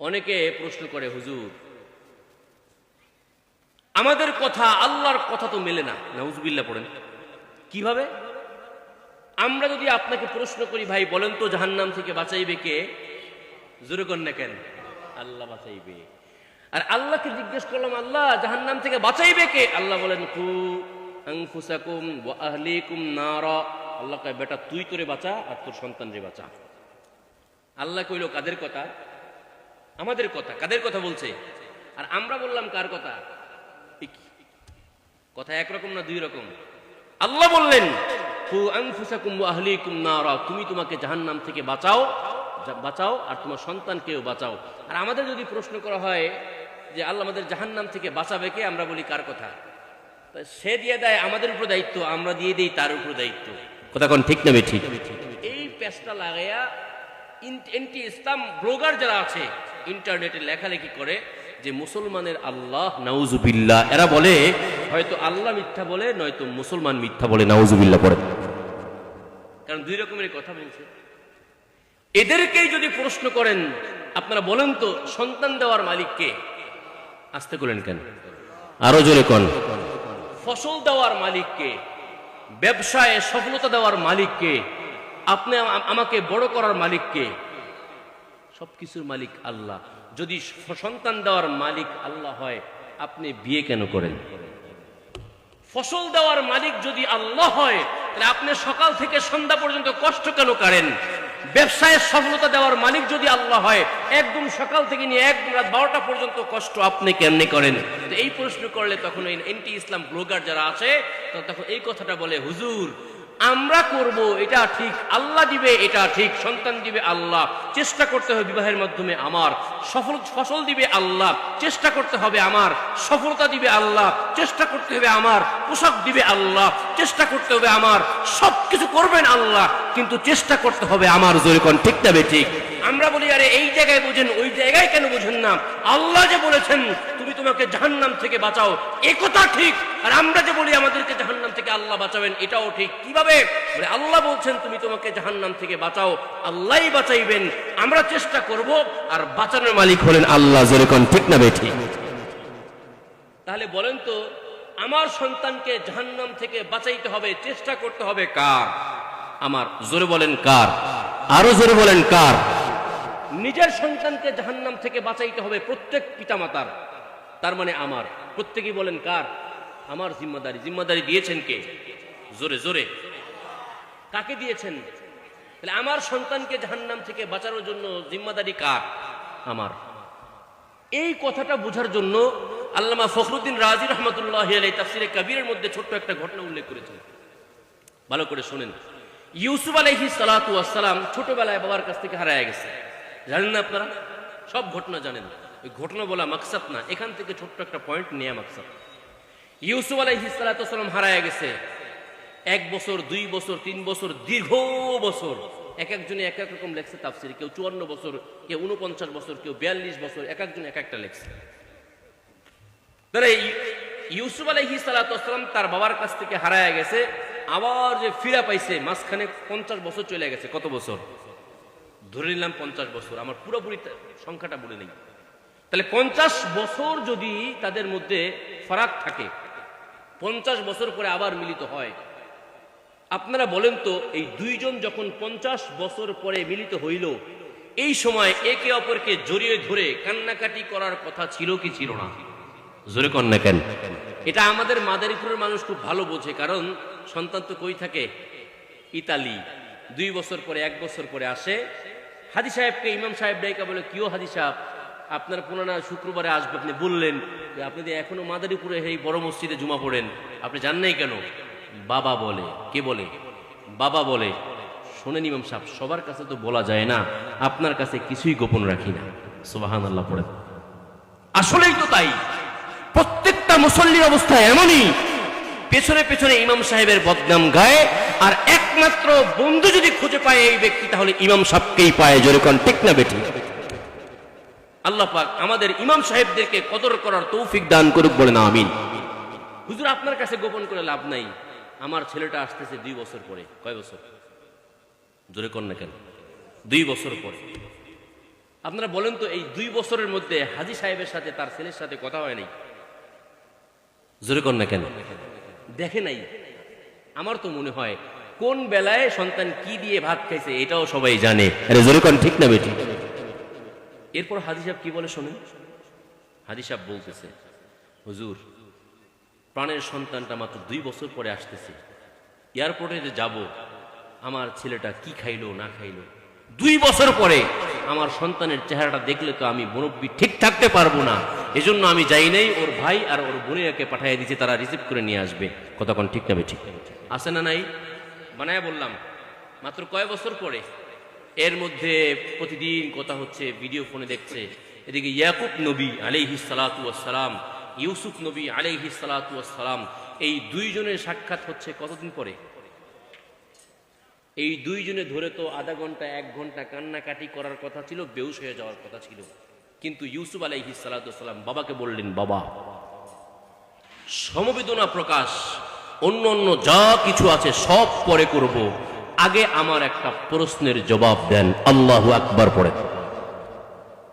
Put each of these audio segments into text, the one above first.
অনেকে প্রশ্ন করে, হুজুর, আমাদের কথা আল্লাহর কথা তো মেলে না। নাউজুবিল্লাহ পড়েন। কীভাবে? আমরা যদি আপনাকে প্রশ্ন করি, ভাই, বলেন তো জাহান্নাম থেকে বাঁচাইবে কে? জোরে কর না কেন? আল্লাহ বাঁচাইবে। আর আল্লাহকে জিজ্ঞেস করলাম, আল্লাহ, জাহান্নাম থেকে বাঁচাইবে কে? আল্লাহ বলেন, কু আনফুসাকুম ওয়া আহলিকুম নারা। আল্লাহ কয়, বেটা, তুই তোরে বাঁচা আর তোর সন্তান রে বাঁচা। আল্লাহ কইল, কাদের কথা? আমাদের কথা, কাদের কথা বলছে? আর আমরা বললাম কার কথা? কথা একরকম না দুই রকম আল্লাহ বললেন তুমি তোমাকে জাহান্নাম থেকে বাঁচাও বাঁচাও, আর তোমার সন্তানকেও বাঁচাও। আর আমাদের যদি প্রশ্ন করা হয় যে আল্লাহ আমাদের জাহান্নাম থেকে বাঁচাবে কে, আমরা বলি কার কথা? সে দিয়ে দেয়, আমাদের উপর দায়িত্ব, আমরা দিয়ে দিই তার উপর দায়িত্ব। কথা কোন ঠিক না ঠিক এই পেস্টটা লাগাইয়া এন্টি ইসলাম ব্লগার যারা আছে ইন্টারনেটে লেখালেখি করে যে মুসলমানের আল্লাহ, নাউজুবিল্লাহ। এরা বলে, হয়তো আল্লাহ মিথ্যা বলে, নয়তো মুসলমান মিথ্যা বলে, নাউজুবিল্লাহ পড়ে। কারণ দুই রকমের কথা বলছে। এদেরকেই যদি প্রশ্ন করেন, আপনারা বলেন তো, সন্তান দেওয়ার মালিককে আসতে করেন কেন? আরও জোরে কন। ফসল দেওয়ার মালিককে ব্যবসায় সফলতা দেওয়ার মালিককে আপনি আমাকে বড় করার মালিককে সবকিছুর মালিক আল্লাহ। যদি সন্তান দেওয়ার মালিক আল্লাহ হয়, আপনি বিয়ে কেন করেন? ফসল দেওয়ার মালিক যদি আল্লাহ হয়, তাহলে আপনি সকাল থেকে সন্ধ্যা পর্যন্ত কষ্ট কেন করেন? ব্যবসায় সফলতা দেওয়ার মালিক যদি আল্লাহ হয়, একদম সকাল থেকে নিয়ে একদম রাত বারোটা পর্যন্ত কষ্ট আপনি কেমনে করেন? এই প্রশ্ন করলে তখন এন্টি ইসলাম ব্লগার যারা আছে তখন এই কথাটা বলে, হুজুর আমরা করব, এটা ঠিক। আল্লাহ দিবে, এটা ঠিক। সন্তান দিবে আল্লাহ। চেষ্টা করতে হবে বিবাহের মাধ্যমে আমার। সফল, ফসল দিবে আল্লাহ। চেষ্টা করতে হবে আমার। সফলতা দিবে আল্লাহ। চেষ্টা করতে হবে আমার। পোশাক দিবে আল্লাহ। চেষ্টা করতে হবে আমার। সব কিছু করবেন আল্লাহ। কিন্তু চেষ্টা করতে হবে আমার জোরে ঠিক না ঠিক? আমরা বলি, আরে, এই জায়গায় বুঝেন, ওই জায়গায় কেন বুঝেন না? আল্লাহ যে বলেছেন, তুমি তোমাকে জাহান্নাম থেকে বাঁচাও। একথা ঠিক, আর আমরা যে বলি, আমাদেরকে জাহান্নাম থেকে আল্লাহ বাঁচাবেন, এটাও ঠিক। কীভাবে? আল্লাহ বলছেন, তুমি তোমাকে জাহান্নাম থেকে বাঁচাও। আল্লাহই বাঁচাইবেন। আমরা চেষ্টা করব, আর বাঁচানোর মালিক হলেন আল্লাহ, যেরকম ঠিক না বেঠি তাহলে বলেন তো, আমার সন্তানকে জাহান্নাম থেকে বাঁচাইতে হবে, চেষ্টা করতে হবে কার? আমার, জোরে বলেন কার? আরও জোরে বলেন কার? নিজের সন্তানকে জাহান্নাম থেকে বাঁচাইতে হবে প্রত্যেক পিতামাতার। তার মানে আমার। প্রত্যেকেই বলেন, কার? আমার জিম্মাদারি। জিম্মাদারি দিয়েছেন কে? জোরে জোরে। কাকে দিয়েছেন? তাহলে আমার সন্তানকে জাহান্নাম থেকে বাঁচানোর জন্য জিম্মাদারি কার? আমার। এই কথাটা বোঝার জন্য আল্লামা ফখরুদ্দিন রাজি রহমতুল্লাহ আলাই তাফসিরে কাবীরের মধ্যে ছোট্ট একটা ঘটনা উল্লেখ করেছেন। ভালো করে শোনেন। ইউসুফ আলহি সালাতু আসসালাম ছোটবেলায় বাবার কাছ থেকে হারায় গেছে। জানেন না আপনারা? সব ঘটনা জানেন। ওই ঘটনা বলা মাকসাদ না। এখান থেকে ছোট্ট একটা পয়েন্ট নেওয়া মাকসাদ। ইউসুফ আলহি সালাতাম হারায় গেছে। এক বছর, দুই বছর, তিন বছর, দীর্ঘ বছর। এক একজনে এক এক রকম লেখছে তাফসির। কেউ চুয়ান্ন বছর, কেউ উনপঞ্চাশ বছর, কেউ বিয়াল্লিশ বছর, এক একজন এক একটা লেখছে। তাহলে ইউসুফ আলহি সালাতাম তার বাবার কাছ থেকে হারায় গেছে। আবার যে ফিরা পাইছে, মাঝখানে পঞ্চাশ বছর চলে গেছে। কত বছর? ধরে নিলাম পঞ্চাশ বছর, আমার পুরোপুরি সংখ্যাটা বলে নেই। তাহলে পঞ্চাশ বছর যদি তাদের মধ্যে ফারাক থাকে, পঞ্চাশ বছর পরে আবার মিলিত হয়, আপনারা বলেন তো, এই দুইজন যখন পঞ্চাশ বছর পরে মিলিত হইল, এই সময় একে অপরকে জড়িয়ে ধরে কান্নাকাটি করার কথা ছিল কি ছিল না? জোরে কন্যা কেন? এটা আমাদের মাদারীপুরের মানুষ খুব ভালো বোঝে, কারণ সন্তান তো কই থাকে? ইতালি। দুই বছর পরে, এক বছর পরে আসে হাজি সাহেবকে ইমাম সাহেব ডাইকা বলে কিও হাজি সাহেব, আপনার পুরানা শুক্রবারে আসবে। আপনি বললেন যে, আপনি যে এখনও মাদারীপুরে এই বড় মসজিদে জুমা পড়েন, আপনি জান নাই কেন? বাবা বলে, কে বলে? বাবা বলে, শোনেন ইমাম সাহেব, সবার কাছে তো বলা যায় না, আপনার কাছে কিছুই গোপন রাখি না। সুবাহান আল্লাহ পড়ে। আসলেই তো তাই। প্রত্যেকটা মুসল্লির অবস্থা এমনই। পেছনে পেছনে ইমাম সাহেবের বদনাম গায়ে আর একমাত্র বন্ধু যদি খুঁজে পায় এই ব্যক্তি, তাহলে ইমাম সাহেবকেই পায় যেরকম ঠিক না বেটি আল্লাহ পাক আমাদের ইমাম সাহেবদেরকে কদর করার তৌফিক দান করুক বলে না, আমিন। হুজুর, আপনার কাছে গোপন করে লাভ নাই। আমার ছেলেটা আসতেছে দুই বছর পরে। কয় বছর? জোরে কর না কেন? দুই বছর পরে। আপনারা বলেন তো, এই দুই বছরের মধ্যে হাজি সাহেবের সাথে, তার ছেলের সাথে কথা হয় নাই? জোরে কর না কেন? দেখে নাই। আমার তো মনে হয়, কোন বেলায় সন্তান কি দিয়ে ভাত খাইছে এটাও সবাই জানে। ঠিক না বেটি? এরপর হাজি সাহেব কি বলে শোনেন? হাজি সাহেব বলতেছে, হুজুর, প্রাণের সন্তানটা মাত্র দুই বছর পরে আসতেছে। এয়ারপোর্টে যে যাব, আমার ছেলেটা কি খাইলো, না খাইলো, দুই বছর পরে আমার সন্তানের চেহারাটা দেখলে তো আমি মুরব্বী ঠিক থাকতে পারব না। এজন্য আমি যাই নাই, ওর ভাই আর ওর বোনেরাকে পাঠিয়ে দিয়েছি, তারা রিসিভ করে নিয়ে আসবে। কতক্ষণ ঠিক না ঠিক? আছে না নাই? বানায় বললাম, মাত্র কয় বছর পরে? এর মধ্যে প্রতিদিন কথা হচ্ছে ভিডিও ফোনে দেখছে। এদিকে ইয়াকুব নবী আলাইহি সালাতু সালাম ইউসুফ নবী আলাইহি সালাতু সালাম এই দুইজনের সাক্ষাৎ হচ্ছে কতদিন পরে? এই দুইজনে ধরে তো আধা ঘণ্টা, এক ঘণ্টা কান্নাকাটি করার কথা ছিল বেউস হয়ে যাওয়ার কথা ছিল। কিন্তু ইউসুফ আলাইহি সালাম বাবাকে বললেন, বাবা, সমবেদনা প্রকাশ, অন্য অন্য যা কিছু আছে সব পরে করব। আগে আমার একটা প্রশ্নের জবাব দেন, আল্লাহ আকবার পরে।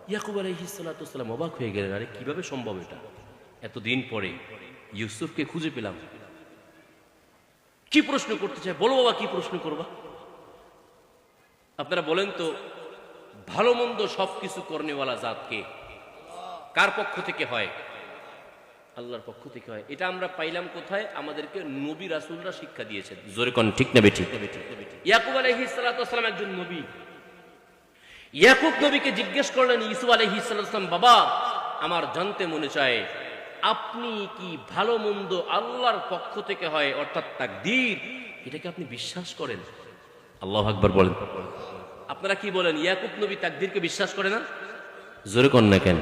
ইয়াকুব আলাইহিসাল্লাম অবাক হয়ে গেলেন, আরে, কীভাবে সম্ভব এটা? এতদিন পরে ইউসুফকে খুঁজে পেলাম। কি প্রশ্ন করতে চাই বলো বাবা, কি প্রশ্ন করবা? আপনারা বলেন তো, ভালো মন্দ সবকিছু কর্নেওয়ালা জাতকে কার পক্ষ থেকে হয়? আল্লাহর পক্ষ থেকে হয়। এটা আমরা পাইলাম কোথায়? আমাদেরকে নবী রাসুলরা শিক্ষা দিয়েছেন। জোরে কন ঠিক না বেঠিক? ইয়াকুব আলাইহিস সালাম একজন নবী। ইয়াকুব নবীকে জিজ্ঞেস করলেন ইসু আলহি সাল্লাম বাবা, আমার জানতে মনে চায়, আপনি কি ভালো মন্দ আল্লাহর পক্ষ থেকে হয়, অর্থাৎ তাকদীর? এটাকে আপনি বিশ্বাস করেন? আল্লাহ আকবর বলেন। আপনারা কি বলেন ইয়াকুব নবী তাকদীরকে বিশ্বাস করে না? জোরে কন না কেন?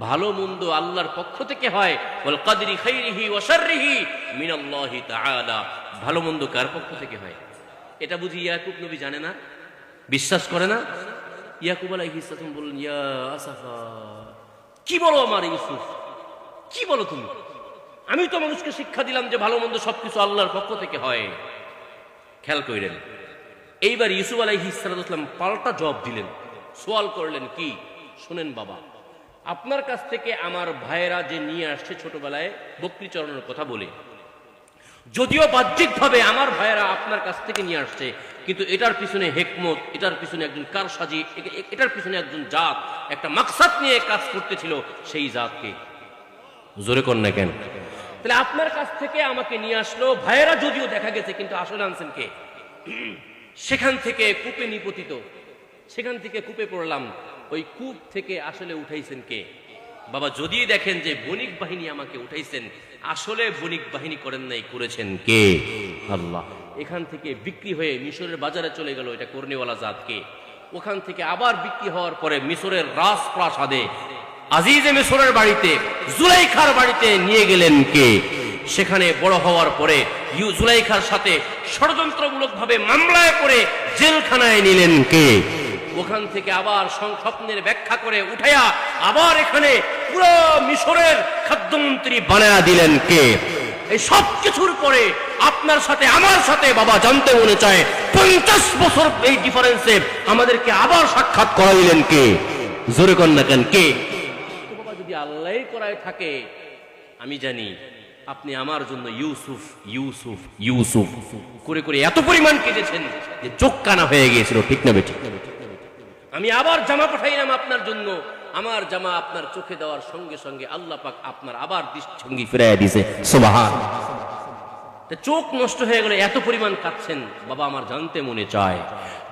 ভালো মন্দ আল্লাহর পক্ষ থেকে হয় বল কাদরি খাইরিহি ওয়া শাররিহি মিনাল্লাহি তাআলা। ভালো মন্দ কার পক্ষ থেকে হয়? এটা বুঝি ইয়াকুব নবী জানে না? বিশ্বাস করে না? ইয়াকুব আলাইহিস সালাম বললেন ইয়া আসাফা কি বলো আমার ইউসুফ? কি বলো তুমি? আমি তো মানুষকে শিক্ষা দিলাম যে ভালো মন্দ সবকিছু আল্লাহর পক্ষ থেকে হয়। খেয়াল করিলেন এইবার ইউসুফ আলাইহিসালাম পাল্টা জবাব দিলেন। সোয়াল করলেন, কি? শোনেন বাবা, আপনার কাছ থেকে আমার ভাইয়েরা যে নিয়ে আসছে ছোটবেলায় বকরি চরণের কথা বলে, যদিও বাহ্যিকভাবে আমার ভাইয়েরা আপনার কাছ থেকে নিয়ে আসছে, কিন্তু এটার পিছনে হেকমত, এটার পিছনে একজন কার সাজি এটার পিছনে একজন জাত, একটা মাকসাদ নিয়ে কাজ করতেছিল সেই জাতকে। জোরে কর না কেন? তাহলে আপনার কাছ থেকে আমাকে নিয়ে আসলো, ভাইয়েরা যদিও দেখা গেছে, কিন্তু আসলে আনছেন কে? সেখান থেকে কূপে নিপতিত। সেখান থেকে কূপে পড়লাম। ওই কূপ থেকে আসলে উঠাইছেন কে? বাবা, যদি দেখেন যে বণিক বাহিনী আমাকে উঠাইছেন, আসলে বণিক বাহিনী করেন নাই, করেছেন কে? আল্লাহ। এখান থেকে বিক্রি হয়ে মিশরের বাজারে চলে গেল এটা কর্নেওয়ালা জাতকে। ওখান থেকে আবার বিক্রি হওয়ার পরে মিশরের রাজপ্রাসাদে আজিজে মিশরের বাড়িতে, জুলাইখার বাড়িতে নিয়ে গেলেন কে? সেখানে বড় হওয়ার পরে জুলাইখার সাথে ষড়যন্ত্রমূলকভাবে মামলায় করে জেলখানায় নিলেন কে? ওখান থেকে আবার স্বপ্নের ব্যাখ্যা করে উঠাইয়া আবার এখানে পুরো মিশরের খাদ্যমন্ত্রী বানায়া দিলেন কে? এই সব কিছুর পরে আপনার সাথে, আমার সাথে বাবা জানতে মনে চায়, পঞ্চাশ বছর এই ডিফারেন্সে আমাদেরকে আবার সাক্ষাৎ করা দিলেন কে? জোরে না কেন কে? বাবা যদি আল্লাহ করায় থাকে, আমি জানি আপনি আমার জন্য ইউসুফ ইউসুফ ইউসুফ। করে করে এত পরিমাণ কেটেছেন যে চোখ কানা হয়ে গিয়েছিল, ঠিক না বেঠিক? আমি আবার জামা পাঠাইলাম আপনার জন্য। আমার জামা আপনার চোখে দেওয়ার সঙ্গে সঙ্গে আল্লাহ পাক আপনার আবার দৃষ্টিভঙ্গি ফিরাইয়া দিছে সুবহান। চোখ নষ্ট হয়ে গেলে এত পরিমাণ কাঁদছেন, বাবা আমার জানতে মনে চায়।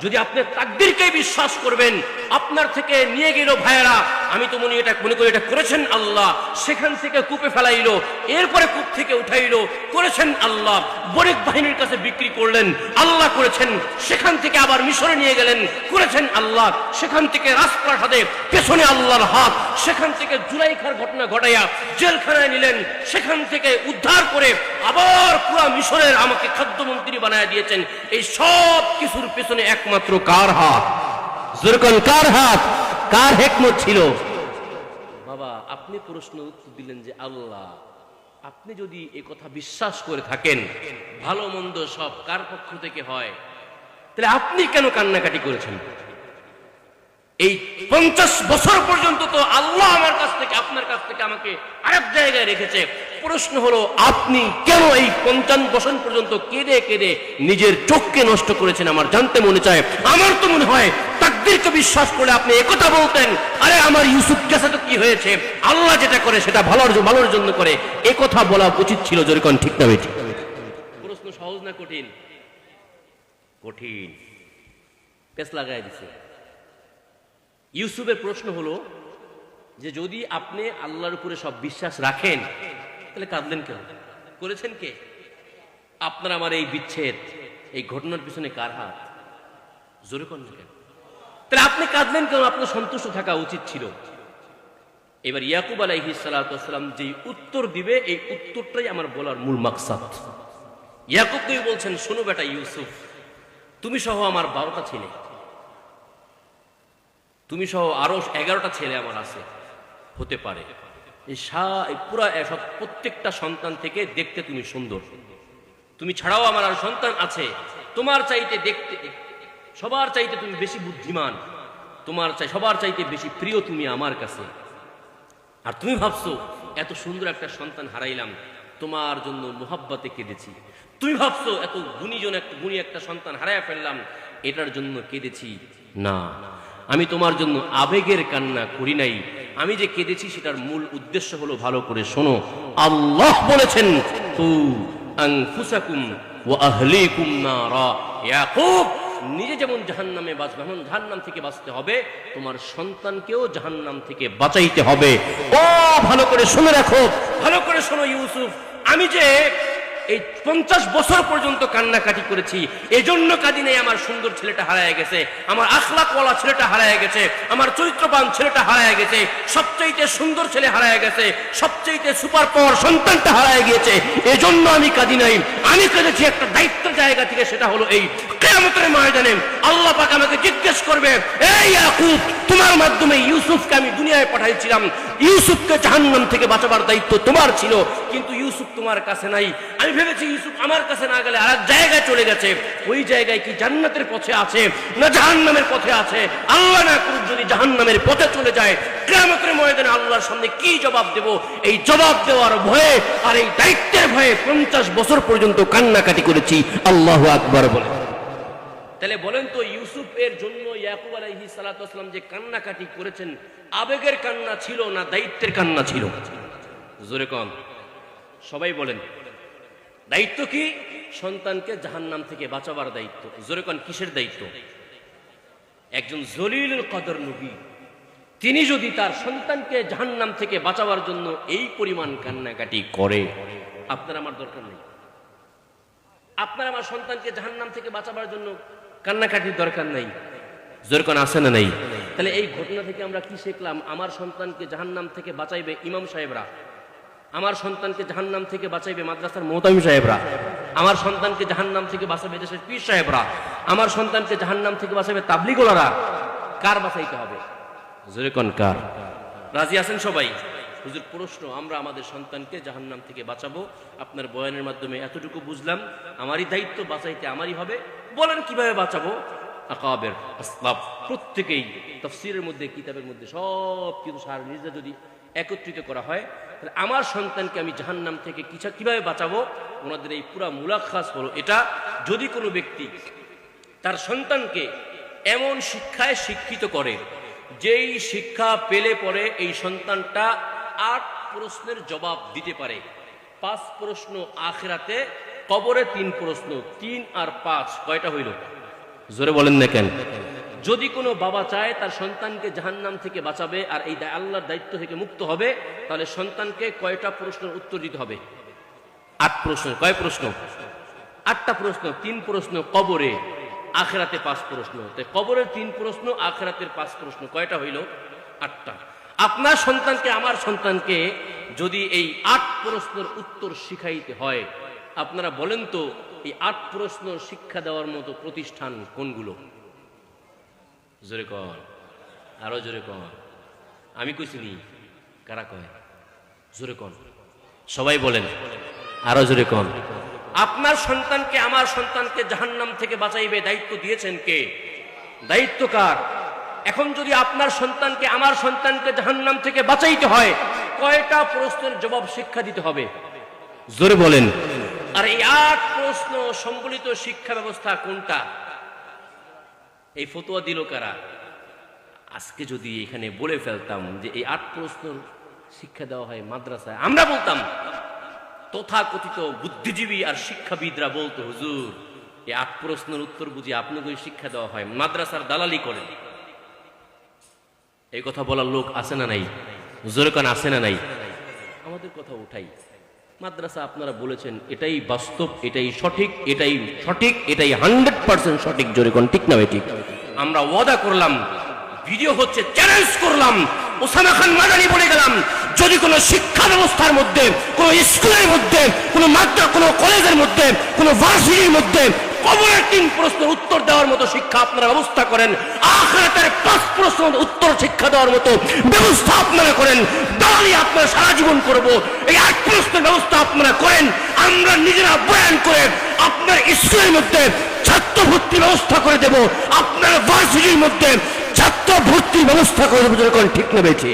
যদি আপনি তাকদিরকে বিশ্বাস করবেন, আপনার থেকে নিয়ে গেল ভাইয়েরা, আমি তো মনে, এটা মনে করি এটা করেছেন আল্লাহ, সেখান থেকে কূপে ফেলাইলো এরপরে কূপ থেকে উঠাইলো। করেছেন আল্লাহ। বণিক বাহিনীর কাছে বিক্রি করলেন। আল্লাহ করেছেন। সেখান থেকে আবার মিশরে নিয়ে গেলেন। করেছেন আল্লাহ। সেখান থেকে রাজপ্রাসাদে পেছনে আল্লাহর হাত। সেখান থেকে জুলাইখার ঘটনা ঘটাইয়া জেলখানায় নিলেন। সেখান থেকে উদ্ধার করে আবার পুরা মিশরের আমাকে খাদ্যমন্ত্রী বানায় দিয়েছেন। এই সব কিছুর পেছনে একমাত্র কার হাত? জোরকন, কার হাত? কার হেকমত ছিল? বাবা, আপনি প্রশ্ন উত্তর দিলেন যে আল্লাহ। আপনি যদি এ কথা বিশ্বাস করে থাকেন, ভালো মন্দ সব কার পক্ষ থেকে হয়? তাহলে আপনি কেন কান্নাকাটি করেছেন? এই পঞ্চাশ বছর পর্যন্ত তো আল্লাহ আমার কাছ থেকে, আপনার কাছ থেকে আমাকে আরেক জায়গায় রেখেছে। প্রশ্ন হলো, আপনি কেন এই পঞ্চান্ন বছর পর্যন্ত কেঁদে কেঁদে নিজের চোখকে নষ্ট করেছেন? আমার জানতে মনে চায়। আমার তো মনে হয় তাকদিরকে বিশ্বাস করে আপনি একথা বলতেন, আরে আমার ইউসুফ কাছে তো কি হয়েছে? আল্লাহ যেটা করে সেটা ভালোর ভালোর জন্য করে। এ কথা বলা উচিত ছিল যেরকম ঠিক না বেঠিক? প্রশ্ন সহজ না কঠিন? কঠিন। পেস লাগাই দিছে। ইউসুফের প্রশ্ন হলো যে, যদি আপনি আল্লাহর উপরে সব বিশ্বাস রাখেন, তাহলে কাঁদলেন কেন? করেছেন কে? আপনার আমার এই বিচ্ছেদ, এই ঘটনার পিছনে কার হাত? জোরে করেন কেন? তাহলে আপনি কাঁদলেন কেন? আপনার সন্তুষ্ট থাকা উচিত ছিল। এবার ইয়াকুব আলাইহি সালাম যে উত্তর দিবে, এই উত্তরটাই আমার বলার মূল মাকসাদ। ইয়াকুব বলছেন, শোনো বেটা ইউসুফ, তুমি সহ আমার বারোটা ছেলে। তুমি সহ আরও এগারোটা ছেলে আমার আছে। হতে পারে। পুরা প্রত্যেকটা সন্তান থেকে দেখতে তুমি সুন্দর। তুমি ছাড়াও আমার আর সন্তান আছে। তোমার চাইতে দেখতে সবার চাইতে তুমি বেশি বুদ্ধিমান, তোমার চাই, সবার চাইতে বেশি প্রিয় তুমি আমার কাছে। আর তুমি ভাবছ, এত সুন্দর একটা সন্তান হারাইলাম, তোমার জন্য মোহাব্বতে কেঁদেছি। তুমি ভাবছ, এত গুণীজন একটা গুণী একটা সন্তান হারাইয়া ফেললাম, এটার জন্য কেঁদেছি? না। আমি তোমার জন্য আবেগের কান্না করি নাই। আমি যে কেঁদেছি, সেটার মূল উদ্দেশ্য হলো ভালো করে শোনো। আল্লাহ বলেছেন, তু আনফুসাকুম ওয়া আহলিকুম নারা। ইয়াকুব নিজে যেমন জাহান্নামে বাঁচবে এমন জাহান্নাম থেকে বাঁচতে হবে। তোমার সন্তানকেও জাহান্নাম থেকে বাঁচাইতে হবে। ও, ভালো করে শুনে রাখো। ভালো করে শোনো ইউসুফ। আমি যে এই পঞ্চাশ বছর পর্যন্ত কান্নাকাটি করেছি, এজন্য কাজী নেই আমার সুন্দর ছেলেটা হারায় গেছে, আমার আখলাকওয়ালা ছেলেটা হারায় গেছে, আমার চরিত্রবান ছেলেটা হারায় গেছে, সবচাইতে সুন্দর ছেলে হারায় গেছে, সবচাইতে সুপার পাওয়ার সন্তানটা হারায় গিয়েছে, এজন্য আমি কাজী নাই। আমি কেঁদেছি একটা দায়িত্ব জায়গা থেকে, সেটা হলো এই কেয়ামতের ময়দানে আল্লাহ পাক আমাকে জিজ্ঞেস করবে এই ইয়াকুব, তোমার মাধ্যমে ইউসুফকে আমি দুনিয়ায় পাঠাইছিলাম। ইউসুফকে জাহান্নাম থেকে বাঁচাবার দায়িত্ব তোমার ছিল, কিন্তু ইউসুফ তোমার কাছে নাই। আমি ভেবেছি ইউসুফ আমার কাছে না গেলে আরেক জায়গায় চলে গেছে। ওই জায়গায় কি জান্নাতের পথে আছে, না জাহান্নামের পথে আছে? আল্লাহ না করুক যদি জাহান্নামের পথে চলে যায়, কেয়ামতের ময়দানে আল্লাহর সামনে কি জবাব দেব? এই জবাব দেওয়ার ভয়ে আর এই দায়িত্বের ভয়ে পঞ্চাশ বছর পর্যন্ত কান্নাকাটি করেছি। আল্লাহ আকবার বলে। তাহলে বলেন তো ইউসুফ এর জন্য ইয়াকুব আলাইহি সালাতাম যে কান্নাকাটি করেছেন, আবেগের কান্না ছিল না দায়িত্বের কান্না ছিল? জোরে কম সবাই বলেন। দায়িত্ব কি? সন্তানকে জাহান্নাম থেকে বাঁচাবার দায়িত্ব। জোরে কন, কিসের দায়িত্ব? একজন জলিল কদর নবী। তিনি যদি তার সন্তানকে জাহান্নাম থেকে বাঁচাবার জন্য এই পরিমাণ কান্নাকাটি করে, আপনার আমার দরকার নেই। আপনার আমার সন্তানকে জাহান্নাম থেকে বাঁচাবার জন্য কান্নাকাটির দরকার নাই। জোরকন আছে না নাই? তাহলে এই ঘটনা থেকে আমরা কি শিখলাম? আমার সন্তানকে জাহান্নাম থেকে বাঁচাইবে ইমাম সাহেবরা। আমার সন্তানকে জাহান্নাম থেকে বাঁচাইবে মাদ্রাসার মোহতামিম সাহেবরা। আমার সন্তানকে জাহান্নাম থেকে বাঁচাবে দেশের পীর সাহেবরা। আমার সন্তানকে জাহান্নাম থেকে বাঁচাবে তাবলিগোলারা। কার বাঁচাইতে হবে? জোরেকন কার? রাজি আছেন সবাই? হুজুর, প্রশ্ন, আমরা আমাদের সন্তানকে জাহান্নাম থেকে বাঁচাবো? আপনার বয়ানের মাধ্যমে এতটুকু বুঝলাম। আমারই দায়িত্ব বাঁচাইতে আমারই হবে। বলেন কীভাবে বাঁচাবো? আকাবের আসলাফ প্রত্যেকেই তফসিরের মধ্যে, কিতাবের মধ্যে সব কিছু সার নিজে যদি একত্রিত করা হয়, তাহলে আমার সন্তানকে আমি জাহান্নাম থেকে কিছু কীভাবে বাঁচাবো? ওনাদের এই পুরা মুলাখাস হলো এটা। যদি কোনো ব্যক্তি তার সন্তানকে এমন শিক্ষায় শিক্ষিত করে, যেই শিক্ষা পেলে পরে এই সন্তানটা আট প্রশ্নের জবাব দিতে পারে। পাঁচ প্রশ্ন আখেরাতে কবরে তিন প্রশ্ন, তিন আর পাঁচ, কয়টা হইল? জোরে বলেন না কেন? যদি কোনো বাবা চায় তার সন্তানকে জাহান্নাম থেকে বাঁচাবে আর এই আল্লাহর দায়িত্ব থেকে মুক্ত হবে, তাহলে সন্তানকে কয়টা প্রশ্নের উত্তর দিতে হবে? আট প্রশ্ন, কয় প্রশ্ন? আটটা প্রশ্ন, তিন প্রশ্ন, কবরে, আখেরাতে পাঁচ প্রশ্ন। তাই কবরের তিন প্রশ্ন, আখেরাতের পাঁচ প্রশ্ন, কয়টা হইল? আটটা। আপনার সন্তানকে, আমার সন্তানকে যদি এই আট প্রশ্নের উত্তর শিখাইতে হয় আপনারা বলেন তো, এই আট প্রশ্ন শিক্ষা দেওয়ার মতো প্রতিষ্ঠান কোনগুলো? জোরে কর, আরও জোরে কর। আমি কইছিনি কারা কয়? জোরে কর। সবাই বলেন, আরও জোরে কন আপনার সন্তানকে, আমার সন্তানকে জাহান্নাম থেকে বাঁচাইবে দায়িত্ব দিয়েছেন কে? দায়িত্ব কার? এখন যদি আপনার সন্তানকে, আমার সন্তানকে জাহান্নাম থেকে বাঁচাইতে হয়, কয়টা প্রশ্নের জবাব শিক্ষা দিতে হবে? জোরে বলেন। আর এই আট প্রশ্ন সম্বলিত শিক্ষা ব্যবস্থা কোনটা? এই ফতোয়া দিল কারা? আজকে যদি এখানে বলে ফেলতাম যে এই আট প্রশ্ন শিক্ষা দেওয়া হয় মাদ্রাসায়, আমরা বলতাম, তথাকথিত বুদ্ধিজীবী আর শিক্ষাবিদরা বলতো, হুজুর, এই আট প্রশ্নের উত্তর বুঝি আপনাকে শিক্ষা দেওয়া হয়, মাদ্রাসার দালালি করেন। এই কথা বলার লোক আছে না নাই? জোরকান আছে না নাই? আমাদের কথা উঠাই মাদ্রাসা আপনারা বলেছেন, এটাই বাস্তব, এটাই সঠিক এটাই সঠিক, এটাই হান্ড্রেড পার্সেন্ট সঠিক জোরেকন ঠিক না ঠিক? আমরা ওয়াদা করলাম, ভিডিও হচ্ছে চ্যালেঞ্জ করলাম, ওসামা খান মাদানি বলে গেলাম, যদি কোনো শিক্ষা ব্যবস্থার মধ্যে, কোনো স্কুলের মধ্যে, কোনো মাদ্রা কোনো কলেজের মধ্যে, কোনো ভার্সিটির মধ্যে কবরের তিন প্রশ্নের উত্তর দেওয়ার মতো শিক্ষা আপনারা ব্যবস্থা করেন। আখরাতের পাঁচ প্রশ্নের উত্তর শিক্ষা দেওয়ার মতো ব্যবস্থা আপনারা করেন। দাঁড়ি আপনারা সারা জীবন করব। এই আট প্রশ্নের ব্যবস্থা আপনারা করেন। আমরা নিজেরা বয়ান করে আপনার স্কুলের মধ্যে ছাত্র ব্যবস্থা করে দেব। আপনার ভার্সিটির মধ্যে ছাত্র ব্যবস্থা করে দেবো। যেরকম ঠিক নেবেছে